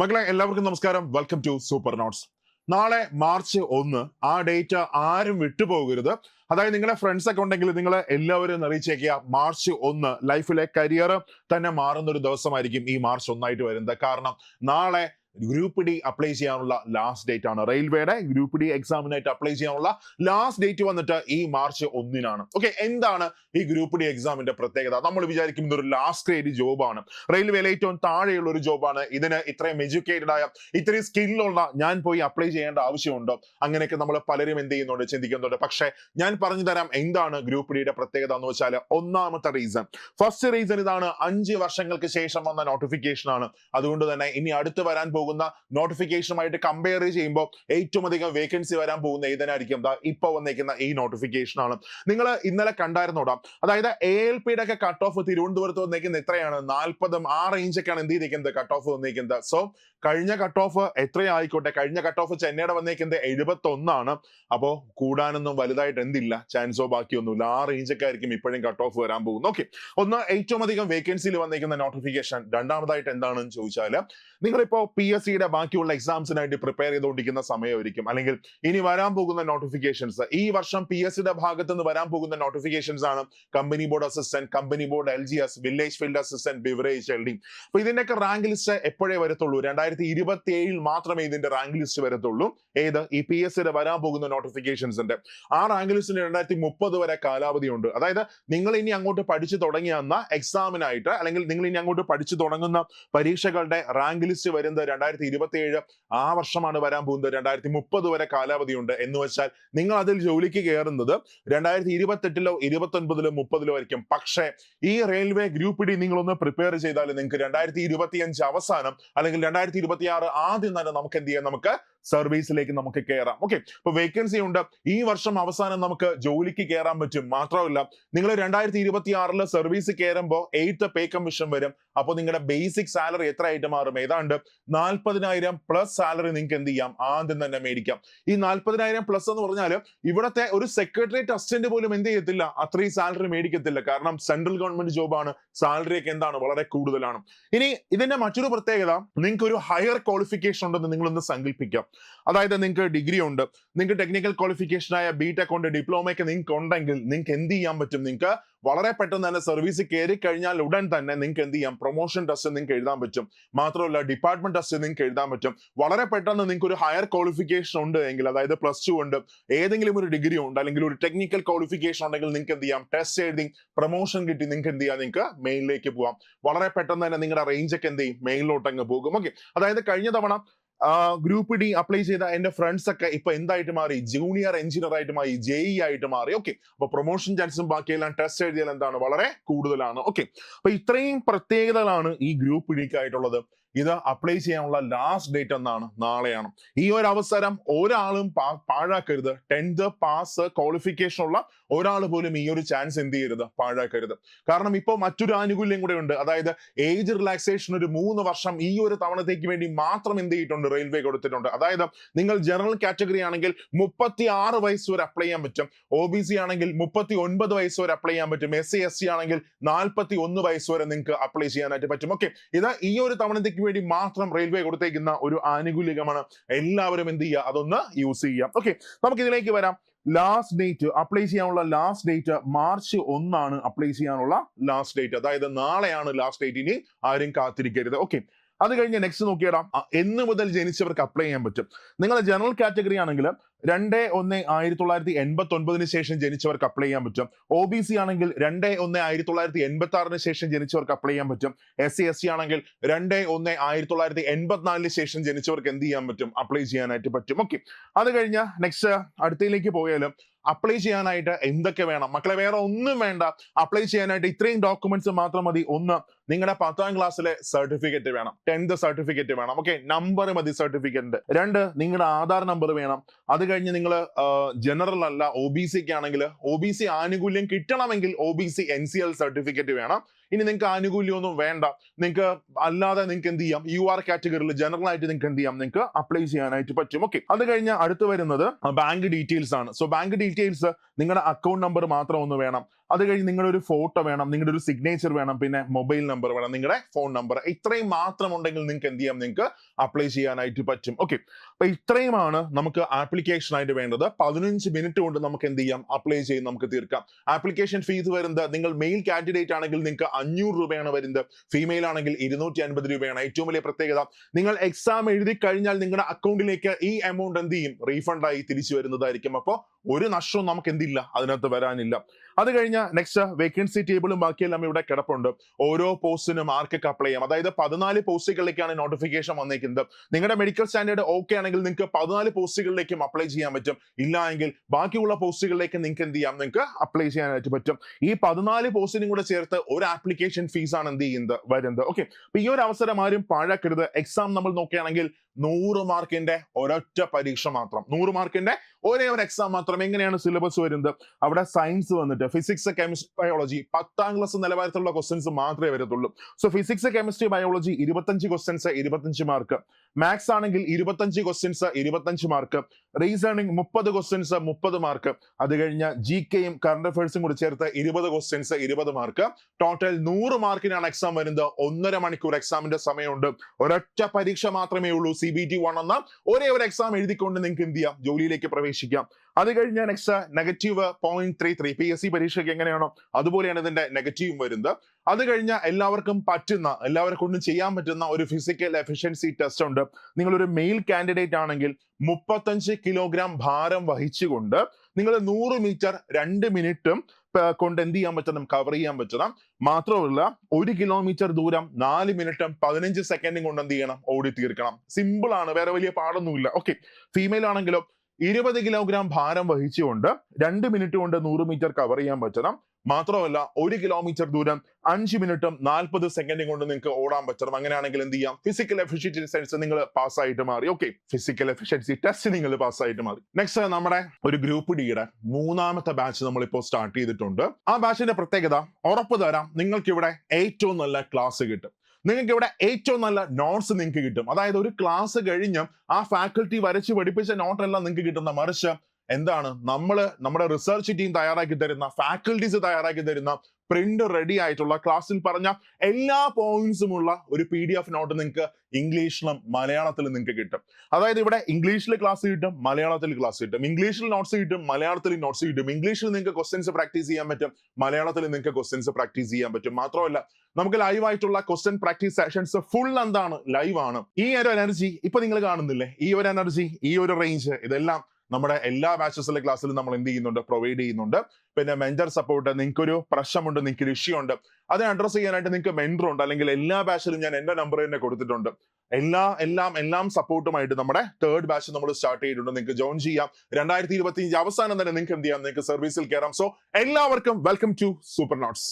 മക്കളെ എല്ലാവർക്കും നമസ്കാരം. വെൽക്കം ടു സൂപ്പർ നോട്ട്സ് നാളെ മാർച്ച് ഒന്ന് ആ ഡേറ്റ് ആരും വിട്ടുപോകരുത്. അതായത് നിങ്ങളുടെ ഫ്രണ്ട്സ് ഒക്കെ ഉണ്ടെങ്കിൽ നിങ്ങൾ എല്ലാവരും അറിയിച്ചേക്കുക. മാർച്ച് ഒന്ന് ലൈഫിലെ കരിയർ തന്നെ മാറുന്ന ഒരു ദിവസമായിരിക്കും ഈ മാർച്ച് ഒന്നായിട്ട് വരുന്നത്. കാരണം നാളെ ഗ്രൂപ്പ് ഡി അപ്ലൈ ചെയ്യാനുള്ള ലാസ്റ്റ് ഡേറ്റ് ആണ്. റെയിൽവേയുടെ ഗ്രൂപ്പ് ഡി എക്സാമിനായിട്ട് അപ്ലൈ ചെയ്യാനുള്ള ലാസ്റ്റ് ഡേറ്റ് വന്നിട്ട് ഈ മാർച്ച് ഒന്നിനാണ്. ഓക്കെ എന്താണ് ഈ ഗ്രൂപ്പ് ഡി എക്സാമിന്റെ പ്രത്യേകത? നമ്മൾ വിചാരിക്കുന്നത് ഒരു ലാസ്റ്റ് ഗ്രേഡ് ജോബാണ് റെയിൽവേയിലെ ഏറ്റവും താഴെയുള്ള ഒരു ജോബാണ് ഇതിന് ഇത്രയും എഡ്യൂക്കേറ്റഡ് ആയ ഇത്രയും സ്കില്ലുള്ള ഞാൻ പോയി അപ്ലൈ ചെയ്യേണ്ട ആവശ്യമുണ്ടോ. അങ്ങനെയൊക്കെ നമ്മൾ പലരും എന്ത് ചെയ്യുന്നുണ്ട്? ചിന്തിക്കുന്നുണ്ട്. പക്ഷേ ഞാൻ പറഞ്ഞു തരാം എന്താണ് ഗ്രൂപ്പ് ഡിയുടെ പ്രത്യേകത എന്ന് വെച്ചാൽ ഒന്നാമത്തെ റീസൺ ഫസ്റ്റ് റീസൺ ഇതാണ് അഞ്ച് വർഷങ്ങൾക്ക് ശേഷം വന്ന നോട്ടിഫിക്കേഷൻ ആണ്. അതുകൊണ്ട് തന്നെ ഇനി അടുത്ത് വരാൻ പോകുന്ന നോട്ടിഫിക്കേഷനുമായിട്ട് കമ്പയർ ചെയ്യുമ്പോൾ ഏറ്റവും അധികം വേക്കൻസി വരാൻ പോകുന്ന ഏതിനായിരിക്കും ഇപ്പൊ വന്നേക്കുന്ന ഈ നോട്ടിഫിക്കേഷൻ ആണ്. നിങ്ങൾ ഇന്നലെ കണ്ടായിരുന്നോടാം അതായത് എ എൽ പിയുടെ ഒക്കെ കട്ട് ഓഫ് തിരുവനന്തപുരത്ത് വന്നേക്കുന്നത് എത്രയാണ്? നാൽപ്പതും ആ റേഞ്ചൊക്കെയാണ് എന്ത് ചെയ്തിരിക്കുന്നത് കട്ട് ഓഫ് വന്നേക്കുന്നത്. സോ കഴിഞ്ഞ കട്ട് ഓഫ് എത്രയായിക്കോട്ടെ? കഴിഞ്ഞ കട്ട് ഓഫ് ചെന്നൈയുടെ വന്നേക്കുന്നത് എഴുപത്തി ഒന്നാണ് അപ്പോ കൂടാനൊന്നും വലുതായിട്ട് എന്തില്ല? ചാൻസോ ബാക്കിയൊന്നുമില്ല. ആ റേഞ്ചൊക്കെ ആയിരിക്കും ഇപ്പോഴും കട്ട് ഓഫ് വരാൻ പോകുന്നത്. ഓക്കെ ഒന്ന് ഏറ്റവും അധികം വേക്കൻസിയിൽ വന്നേക്കുന്ന നോട്ടിഫിക്കേഷൻ രണ്ടാമതായിട്ട് എന്താണെന്ന് ചോദിച്ചാൽ നിങ്ങളിപ്പോ പി എസ് സിയുടെ ബാക്കിയുള്ള എക്സാംസിനായിട്ട് പ്രിപ്പയർ ചെയ്തുകൊണ്ടിരിക്കുന്ന സമയമായിരിക്കും. അല്ലെങ്കിൽ ഇനി വരാൻ പോകുന്ന നോട്ടിഫിക്കേഷൻസ് ഈ വർഷം പി എസ് സിയുടെ ഭാഗത്ത് നിന്ന് വരാൻ പോകുന്ന നോട്ടിഫിക്കേഷൻസ് ആണ് company board assistant company board L G S village field assistant beverage L D അപ്പൊ ഇതിന്റെയൊക്കെ റാങ്ക് ലിസ്റ്റ് എപ്പോഴേ വരത്തുള്ളൂ? രണ്ടായിരത്തി ഇരുപത്തി ഏഴിൽ മാത്രമേ ഇതിന്റെ റാങ്ക് ലിസ്റ്റ് വരത്തുള്ളൂ. ഏത്? ഈ പി എസ് സിയുടെ വരാൻ പോകുന്ന നോട്ടിഫിക്കേഷൻസിന്റെ ആ റാങ്ക് ലിസ്റ്റിന് രണ്ടായിരത്തി മുപ്പത് വരെ കാലാവധിയുണ്ട് അതായത് നിങ്ങൾ ഇനി അങ്ങോട്ട് പഠിച്ചു തുടങ്ങിയവന്ന എക്സാമിനായിട്ട് അല്ലെങ്കിൽ നിങ്ങൾ ഇനി അങ്ങോട്ട് പഠിച്ചു തുടങ്ങുന്ന പരീക്ഷകളുടെ റാങ്ക് ലിസ്റ്റ് വരുന്നത് രണ്ടായിരത്തി ഇരുപത്തി ഏഴ് ആ വർഷമാണ് വരാൻ പോകുന്നത്. രണ്ടായിരത്തി മുപ്പത് വരെ കാലാവധിയുണ്ട് എന്ന് വെച്ചാൽ നിങ്ങൾ അതിൽ ജോലിക്ക് കയറുന്നത് രണ്ടായിരത്തി ഇരുപത്തെട്ടിലോ ഇരുപത്തി ഒൻപതിലോ മുപ്പതിലോ ആയിരിക്കും. പക്ഷേ ഈ റെയിൽവേ ഗ്രൂപ്പ് ഡി നിങ്ങളൊന്ന് പ്രിപ്പയർ ചെയ്താൽ നിങ്ങൾക്ക് രണ്ടായിരത്തി ഇരുപത്തി അഞ്ച് അവസാനം അല്ലെങ്കിൽ രണ്ടായിരത്തി ഇരുപത്തി ആറ് ആദ്യം തന്നെ നമുക്ക് എന്ത് ചെയ്യാം? നമുക്ക് സർവീസിലേക്ക് നമുക്ക് കയറാം ഓക്കെ ഇപ്പൊ വേക്കൻസി ഉണ്ട്. ഈ വർഷം അവസാനം നമുക്ക് ജോലിക്ക് കയറാൻ പറ്റും. മാത്രമല്ല നിങ്ങൾ രണ്ടായിരത്തി ഇരുപത്തി ആറിൽ സർവീസ് കയറുമ്പോൾ എയ്ത്ത് പേ കമ്മീഷൻ വരും. അപ്പോൾ നിങ്ങളുടെ ബേസിക് സാലറി എത്ര ആയിട്ട് മാറും? ഏതാണ്ട് നാൽപ്പതിനായിരം പ്ലസ് സാലറി നിങ്ങൾക്ക് എന്ത് ചെയ്യാം? ആദ്യം തന്നെ മേടിക്കാം. ഈ നാൽപ്പതിനായിരം പ്ലസ് എന്ന് പറഞ്ഞാൽ ഇവിടത്തെ ഒരു സെക്രട്ടേറിയറ്റ് അസിസ്റ്റന്റ് പോലും എന്ത് ചെയ്യത്തില്ല? അത്രയും സാലറി മേടിക്കത്തില്ല. കാരണം സെൻട്രൽ ഗവൺമെന്റ് ജോബാണ് സാലറി ഒക്കെ എന്താണ്? വളരെ കൂടുതലാണ്. ഇനി ഇതിന്റെ മറ്റൊരു പ്രത്യേകത നിങ്ങൾക്ക് ഒരു ഹയർ ക്വാളിഫിക്കേഷൻ ഉണ്ടെന്ന് നിങ്ങളൊന്ന് സങ്കല്പിക്കാം അതായത് നിങ്ങൾക്ക് ഡിഗ്രി ഉണ്ട് നിങ്ങൾക്ക് ടെക്നിക്കൽ ക്വാളിഫിക്കേഷൻ ആയ ബി ടെക് ഉണ്ട് ഡിപ്ലോമ ഒക്കെ നിങ്ങൾക്ക് ഉണ്ടെങ്കിൽ നിങ്ങൾക്ക് എന്ത് ചെയ്യാൻ പറ്റും? നിങ്ങൾക്ക് വളരെ പെട്ടെന്ന് തന്നെ സർവീസ് കയറി കഴിഞ്ഞാൽ ഉടൻ തന്നെ നിങ്ങൾക്ക് എന്ത് ചെയ്യാം? പ്രൊമോഷൻ ടെസ്റ്റ് നിങ്ങൾക്ക് എഴുതാൻ പറ്റും. മാത്രമല്ല ഡിപ്പാർട്ട്മെന്റ് ടെസ്റ്റ് നിങ്ങൾക്ക് എഴുതാൻ പറ്റും. വളരെ പെട്ടെന്ന് നിങ്ങൾക്ക് ഒരു ഹയർ ക്വാളിഫിക്കേഷൻ ഉണ്ട് എങ്കിൽ അതായത് പ്ലസ് ടു ഉണ്ട് ഏതെങ്കിലും ഒരു ഡിഗ്രി ഉണ്ട് അല്ലെങ്കിൽ ഒരു ടെക്നിക്കൽ ക്വാളിഫിക്കേഷൻ ഉണ്ടെങ്കിൽ നിങ്ങൾക്ക് എന്ത് ചെയ്യാം? ടെസ്റ്റ് എഴുതി പ്രൊമോഷൻ കിട്ടി നിങ്ങൾക്ക് എന്ത് ചെയ്യാം? നിങ്ങൾക്ക് മെയിനിലേക്ക് പോവാം. വളരെ പെട്ടെന്ന് തന്നെ നിങ്ങളുടെ റേഞ്ചൊക്കെ എന്ത് ചെയ്യും? മെയിനിലോട്ട് അങ്ങ് പോകും. ഓക്കെ അതായത് കഴിഞ്ഞ തവണ ഗ്രൂപ്പ് ഡി അപ്ലൈ ചെയ്ത എന്റെ ഫ്രണ്ട്സ് ഒക്കെ ഇപ്പൊ എന്തായിട്ട് മാറി? ജൂനിയർ എഞ്ചിനീയർ ആയിട്ട് മാറി ജെഇ ആയിട്ട് മാറി. ഓക്കെ അപ്പൊ പ്രൊമോഷൻ ചാൻസും ബാക്കിയെല്ലാം ടെസ്റ്റ് എഴുതിയാൽ എന്താണ്? വളരെ കൂടുതലാണ്. ഓക്കെ അപ്പൊ ഇത്രയും പ്രത്യേകതകളാണ് ഈ ഗ്രൂപ്പ് ഡിക്ക് ആയിട്ടുള്ളത് ഇത് അപ്ലൈ ചെയ്യാനുള്ള ലാസ്റ്റ് ഡേറ്റ് എന്നാണ് നാളെയാണ്. ഈ ഒരു അവസരം ഒരാളും പാഴാക്കരുത്. ടെൻത്ത് പാസ് ക്വാളിഫിക്കേഷൻ ഉള്ള ഒരാൾ പോലും ഈ ഒരു ചാൻസ് എന്ത് ചെയ്യരുത്? പാഴാക്കരുത്. കാരണം ഇപ്പോൾ മറ്റൊരു ആനുകൂല്യം കൂടെ ഉണ്ട്. അതായത് ഏജ് റിലാക്സേഷൻ ഒരു മൂന്ന് വർഷം ഈ ഒരു തവണത്തേക്ക് വേണ്ടി മാത്രം എന്ത് ചെയ്തിട്ടുണ്ട്? റെയിൽവേ കൊടുത്തിട്ടുണ്ട്. അതായത് നിങ്ങൾ ജനറൽ കാറ്റഗറി ആണെങ്കിൽ മുപ്പത്തി ആറ് വയസ്സ് വരെ അപ്ലൈ ചെയ്യാൻ പറ്റും. ഒ ബി സി ആണെങ്കിൽ മുപ്പത്തി ഒൻപത് വയസ്സ് വരെ അപ്ലൈ ചെയ്യാൻ പറ്റും. എസ് സി എസ് സി ആണെങ്കിൽ നാൽപ്പത്തി ഒന്ന് വയസ്സ് വരെ നിങ്ങൾക്ക് അപ്ലൈ ചെയ്യാനായിട്ട് പറ്റും. ഓക്കെ ഇത് ഈ ഒരു തവണത്തേക്ക് വേണ്ടി മാത്രം റെയിൽവേ കൊടുത്തേക്കുന്ന ഒരു ആനുകൂല്യമാണ്. എല്ലാവരും എന്ത് ചെയ്യുക? അതൊന്ന് യൂസ് ചെയ്യാം ഓക്കെ നമുക്ക് ഇതിലേക്ക് വരാം. ലാസ്റ്റ് ഡേറ്റ് അപ്ലൈ ചെയ്യാനുള്ള ലാസ്റ്റ് ഡേറ്റ് മാർച്ച് ഒന്നാണ് അപ്ലൈ ചെയ്യാനുള്ള ലാസ്റ്റ് ഡേറ്റ് അതായത് നാളെയാണ് ലാസ്റ്റ് ഡേറ്റ് ഇനി ആരും കാത്തിരിക്കരുത്. ഓക്കെ അത് കഴിഞ്ഞ് നെക്സ്റ്റ് നോക്കിയിടാം. എന്ന് മുതൽ ജനിച്ചവർക്ക് അപ്ലൈ ചെയ്യാൻ പറ്റും. നിങ്ങളുടെ ജനറൽ കാറ്റഗറി ആണെങ്കിൽ രണ്ട് ഒന്ന് ആയിരത്തി തൊള്ളായിരത്തി എൺപത്തി ഒൻപതിന് ശേഷം ജനിച്ചവർക്ക് അപ്ലൈ ചെയ്യാൻ പറ്റും. ഒ ബി സി ആണെങ്കിൽ രണ്ട് ഒന്ന് ആയിരത്തി തൊള്ളായിരത്തി എൺപത്തി ആറിന് ശേഷം ജനിച്ചവർക്ക് അപ്ലൈ ചെയ്യാൻ പറ്റും. എസ് സി എസ് സി ആണെങ്കിൽ രണ്ട് ഒന്ന് ആയിരത്തി തൊള്ളായിരത്തി എൺപത്തിനാലിന് ശേഷം ജനിച്ചവർക്ക് എന്ത് ചെയ്യാൻ പറ്റും? അപ്ലൈ ചെയ്യാനായിട്ട് പറ്റും. ഓക്കെ അത് കഴിഞ്ഞ നെക്സ്റ്റ് അടുത്തയിലേക്ക് പോയാലും അപ്ലൈ ചെയ്യാനായിട്ട് എന്തൊക്കെ വേണം? മക്കളെ വേറെ ഒന്നും വേണ്ട. അപ്ലൈ ചെയ്യാനായിട്ട് ഇത്രയും ഡോക്യുമെന്റ്സ് മാത്രം മതി. ഒന്ന് നിങ്ങളുടെ പത്താം ക്ലാസ്സിലെ സർട്ടിഫിക്കറ്റ് വേണം. ടെൻത്ത് സർട്ടിഫിക്കറ്റ് വേണം. ഓക്കെ നമ്പർ മതി സർട്ടിഫിക്കറ്റ് രണ്ട് നിങ്ങളുടെ ആധാർ നമ്പർ വേണം. അത് കഴിഞ്ഞ് നിങ്ങൾ ജനറൽ അല്ല ഒ ബി സിക്ക് ആണെങ്കിൽ ഒ ബി സി ആനുകൂല്യം കിട്ടണമെങ്കിൽ O B C N C L certificate വേണം. ഇനി നിങ്ങൾക്ക് ആനുകൂല്യമൊന്നും വേണ്ട. നിങ്ങൾക്ക് അല്ലാതെ നിങ്ങൾക്ക് എന്ത് ചെയ്യാം? യു ആർ കാറ്റഗറിയിൽ ജനറൽ ആയിട്ട് നിങ്ങൾക്ക് എന്ത് ചെയ്യാം? നിങ്ങൾക്ക് അപ്ലൈ ചെയ്യാനായിട്ട് പറ്റും. ഓക്കെ അത് കഴിഞ്ഞ് അടുത്ത് വരുന്നത് ബാങ്ക് ഡീറ്റെയിൽസ് ആണ്. സോ ബാങ്ക് ഡീറ്റെയിൽസ് നിങ്ങളുടെ അക്കൗണ്ട് നമ്പർ മാത്രം ഒന്ന് വേണം. അത് കഴിഞ്ഞ് നിങ്ങളുടെ ഒരു ഫോട്ടോ വേണം നിങ്ങളുടെ ഒരു സിഗ്നേച്ചർ വേണം പിന്നെ മൊബൈൽ നമ്പർ വേണം നിങ്ങളുടെ ഫോൺ നമ്പർ ഇത്രയും മാത്രം ഉണ്ടെങ്കിൽ നിങ്ങൾക്ക് എന്ത് ചെയ്യാം? നിങ്ങൾക്ക് അപ്ലൈ ചെയ്യാനായിട്ട് പറ്റും. ഓക്കെ അപ്പൊ ഇത്രയുമാണ് നമുക്ക് ആപ്ലിക്കേഷൻ ആയിട്ട് വേണ്ടത്. പതിനഞ്ച് മിനിറ്റ് കൊണ്ട് നമുക്ക് എന്ത് ചെയ്യാം? അപ്ലൈ ചെയ്ത് നമുക്ക് തീർക്കാം. ആപ്ലിക്കേഷൻ ഫീസ് വരുന്നത് നിങ്ങൾ മെയിൽ കാൻഡിഡേറ്റ് ആണെങ്കിൽ നിങ്ങൾക്ക് അഞ്ഞൂറ് രൂപയാണ് വരുന്നത്. ഫീമെയിൽ ആണെങ്കിൽ ഇരുന്നൂറ്റി അൻപത് രൂപയാണ്. ഏറ്റവും വലിയ പ്രത്യേകത. നിങ്ങൾ എക്സാം എഴുതി കഴിഞ്ഞാൽ നിങ്ങളുടെ അക്കൗണ്ടിലേക്ക് ഈ എമൗണ്ട് എന്ത് ചെയ്യും? റീഫണ്ട് ആയി തിരിച്ചു വരുന്നതായിരിക്കും. അപ്പോൾ ഒരു നഷ്ടവും നമുക്ക് എന്തില്ല അതിനകത്ത് വരാനില്ല. അത് കഴിഞ്ഞ നെക്സ്റ്റ് വേക്കൻസി ടേബിളും ബാക്കിയെല്ലാം ഇവിടെ കിടപ്പുണ്ട്. ഓരോ പോസ്റ്റിനും ആർക്കൊക്കെ അപ്ലൈ ചെയ്യാം? അതായത് പതിനാല് പോസ്റ്റുകളിലേക്കാണ് നോട്ടിഫിക്കേഷൻ വന്നിരിക്കുന്നത് നിങ്ങളുടെ മെഡിക്കൽ സ്റ്റാൻഡേർഡ് ഓക്കെ ആണെങ്കിൽ നിങ്ങൾക്ക് പതിനാല് പോസ്റ്റുകളിലേക്കും അപ്ലൈ ചെയ്യാൻ പറ്റും. ഇല്ല എങ്കിൽ ബാക്കിയുള്ള പോസ്റ്റുകളിലേക്ക് നിങ്ങൾക്ക് എന്ത് ചെയ്യാം? നിങ്ങൾക്ക് അപ്ലൈ ചെയ്യാനായിട്ട് പറ്റും. ഈ പതിനാല് പോസ്റ്റിനും കൂടെ ചേർത്ത് ഒരു ആപ്ലിക്കേഷൻ ഫീസ് ആണ് എന്ത് ചെയ്യുന്നത്? വരുന്നത്. ഓക്കെ അപ്പൊ ഈ ഒരു അവസരം ആരും പാഴാക്കരുത്. എക്സാം നമ്മൾ നോക്കുകയാണെങ്കിൽ നൂറ് മാർക്കിന്റെ ഒരൊറ്റ പരീക്ഷ മാത്രം. നൂറ് മാർക്കിന്റെ ഒരേ ഒരു എക്സാം മാത്രം. എങ്ങനെയാണ് സിലബസ് വരുന്നത്? അവിടെ സയൻസ് വന്നിട്ട് ഫിസിക്സ് കെമിസ്ട്രി ബയോളജി പത്താം ക്ലാസ് നിലവാരത്തിലുള്ള ക്വസ്റ്റ്യൻസ് മാത്രമേ വരത്തുള്ളൂ. സോ ഫിസിക്സ് കെമിസ്ട്രി ബയോളജി ഇരുപത്തഞ്ച് ക്വസ്റ്റ്യൻസ് ഇരുപത്തഞ്ച് മാർക്ക് മാത്സ് ആണെങ്കിൽ ഇരുപത്തഞ്ച് ക്വസ്റ്റ്യൻസ് ഇരുപത്തഞ്ച് മാർക്ക് റീസണിങ് മുപ്പത് ക്വസ്റ്റ്യൻസ് മുപ്പത് മാർക്ക് അത് കഴിഞ്ഞ ജി കെയും കറണ്ട് അഫയേഴ്സും കൂടി ചേർത്ത് ഇരുപത് ക്വസ്റ്റ്യൻസ് ഇരുപത് മാർക്ക് ടോട്ടൽ നൂറ് മാർക്കിനാണ് എക്സാം വരുന്നത്. ഒന്നര മണിക്കൂർ എക്സാമിന്റെ സമയമുണ്ട്. ഒരൊറ്റ പരീക്ഷ മാത്രമേ ഉള്ളൂ. സി ബി ടി വൺ എന്ന ഒരേ ഒരു എക്സാം എഴുതിക്കൊണ്ട് നിങ്ങൾക്ക് എന്ത് ചെയ്യാം? ജോലിയിലേക്ക് പ്രവേശിക്കാം. അത് കഴിഞ്ഞ next negative point three three P S C പരീക്ഷയ്ക്ക് എങ്ങനെയാണോ അതുപോലെയാണ് ഇതിന്റെ നെഗറ്റീവും വരുന്നത്. അത് കഴിഞ്ഞ എല്ലാവർക്കും പറ്റുന്ന എല്ലാവരെ കൊണ്ടും ചെയ്യാൻ പറ്റുന്ന ഒരു ഫിസിക്കൽ എഫിഷ്യൻസി ടെസ്റ്റ് ഉണ്ട്. നിങ്ങൾ ഒരു മെയിൽ കാൻഡിഡേറ്റ് ആണെങ്കിൽ മുപ്പത്തഞ്ച് കിലോഗ്രാം ഭാരം വഹിച്ചുകൊണ്ട് നിങ്ങൾ നൂറ് മീറ്റർ രണ്ട് മിനിറ്റും കൊണ്ട് എന്ത് ചെയ്യാൻ പറ്റണം? കവർ ചെയ്യാൻ പറ്റണം. മാത്രമല്ല ഒരു കിലോമീറ്റർ ദൂരം നാല് മിനിറ്റും പതിനഞ്ച് സെക്കൻഡും കൊണ്ട് എന്ത് ചെയ്യണം? ഓടി തീർക്കണം. സിമ്പിൾ ആണ് വേറെ വലിയ പാടൊന്നുമില്ല. ഓക്കെ ഫീമെയിൽ ആണെങ്കിലോ ഇരുപത് കിലോഗ്രാം ഭാരം വഹിച്ചുകൊണ്ട് രണ്ട് മിനിറ്റ് കൊണ്ട് നൂറ് മീറ്റർ കവർ ചെയ്യാൻ പറ്റണം. മാത്രമല്ല ഒരു കിലോമീറ്റർ ദൂരം അഞ്ച് മിനിറ്റും നാൽപ്പത് സെക്കൻഡും കൊണ്ട് നിങ്ങൾക്ക് ഓടാൻ പറ്റണം. അങ്ങനെയാണെങ്കിൽ എന്ത് ചെയ്യാം? ഫിസിക്കൽ എഫിഷ്യൻസി ടെസ്റ്റ് നിങ്ങൾ പാസ്സായിട്ട് മാറി. ഓക്കെ ഫിസിക്കൽ എഫിഷ്യൻസി ടെസ്റ്റ് നിങ്ങൾ പാസ്സായിട്ട് മാറി. നെക്സ്റ്റ് നമ്മുടെ ഒരു ഗ്രൂപ്പ് ഡിയുടെ മൂന്നാമത്തെ ബാച്ച് നമ്മൾ ഇപ്പോൾ സ്റ്റാർട്ട് ചെയ്തിട്ടുണ്ട്. ആ ബാച്ചിന്റെ പ്രത്യേകത ഉറപ്പ് തരാം നിങ്ങൾക്ക് ഇവിടെ ഏറ്റവും നല്ല ക്ലാസ് കിട്ടും. നിങ്ങൾക്ക് ഇവിടെ ഏറ്റവും നല്ല നോട്ട്സ് നിങ്ങൾക്ക് കിട്ടും. അതായത് ഒരു ക്ലാസ് കഴിഞ്ഞ് ആ ഫാക്കൽറ്റി വരച്ച് പഠിപ്പിച്ച നോട്ടെല്ലാം നിങ്ങൾക്ക് കിട്ടുന്ന മറിച്ച് എന്താണ്? നമ്മൾ നമ്മുടെ റിസർച്ച് ടീം തയ്യാറാക്കി തരുന്ന ഫാക്കൽറ്റീസ് തയ്യാറാക്കി തരുന്ന പ്രിന്റ് റെഡി ആയിട്ടുള്ള ക്ലാസ്സിൽ പറഞ്ഞ എല്ലാ പോയിന്റ്സും ഉള്ള ഒരു പി ഡി എഫ് നോട്ട് നിങ്ങൾക്ക് ഇംഗ്ലീഷിലും മലയാളത്തിലും നിങ്ങൾക്ക് കിട്ടും. അതായത് ഇവിടെ ഇംഗ്ലീഷിൽ ക്ലാസ് കിട്ടും മലയാളത്തിൽ ക്ലാസ് കിട്ടും. ഇംഗ്ലീഷിൽ നോട്ട്സ് കിട്ടും മലയാളത്തിൽ നോട്ട്സ് കിട്ടും. ഇംഗ്ലീഷിൽ നിങ്ങൾക്ക് ക്വസ്റ്റ്യൻസ് പ്രാക്ടീസ് ചെയ്യാൻ പറ്റും മലയാളത്തിൽ നിങ്ങൾക്ക് ക്വസ്റ്റ്യൻസ് പ്രാക്ടീസ് ചെയ്യാൻ പറ്റും. മാത്രമല്ല നമുക്ക് ലൈവ് ആയിട്ടുള്ള ക്വസ്റ്റ്യൻ പ്രാക്ടീസ് സെഷൻസ് ഫുൾ എന്താണ്? ലൈവ് ആണ്. ഈ ഒരു എനർജി ഇപ്പൊ നിങ്ങൾ കാണുന്നില്ലേ? ഈ ഒരു എനർജി ഈ ഒരു റേഞ്ച് ഇതെല്ലാം നമ്മുടെ എല്ലാ ബാച്ചസിലെ ക്ലാസ്സിലും നമ്മൾ എന്ത് ചെയ്യുന്നുണ്ട്? പ്രൊവൈഡ് ചെയ്യുന്നുണ്ട്. പിന്നെ മെന്റർ സപ്പോർട്ട് നിങ്ങൾക്ക് ഒരു പ്രശ്നമുണ്ട് നിങ്ങൾക്ക് ഒരു ഇഷ്യൂ ഉണ്ട്. അത് അഡ്രസ് ചെയ്യാനായിട്ട് നിങ്ങൾക്ക് മെന്റർ ഉണ്ട്. അല്ലെങ്കിൽ എല്ലാ ബാച്ചിലും ഞാൻ എന്റെ നമ്പർ തന്നെ കൊടുത്തിട്ടുണ്ട്. എല്ലാ എല്ലാം എല്ലാം സപ്പോർട്ടുമായിട്ട് നമ്മുടെ തേർഡ് ബാച്ച് നമ്മൾ സ്റ്റാർട്ട് ചെയ്തിട്ടുണ്ട്. നിങ്ങൾക്ക് ജോയിൻ ചെയ്യാം. രണ്ടായിരത്തി ഇരുപത്തി അഞ്ച് അവസാനം തന്നെ നിങ്ങൾക്ക് എന്ത് ചെയ്യാം? നിങ്ങൾക്ക് സർവീസിൽ കയറാം സോ എല്ലാവർക്കും വെൽക്കം ടു സൂപ്പർ നോട്ട്സ്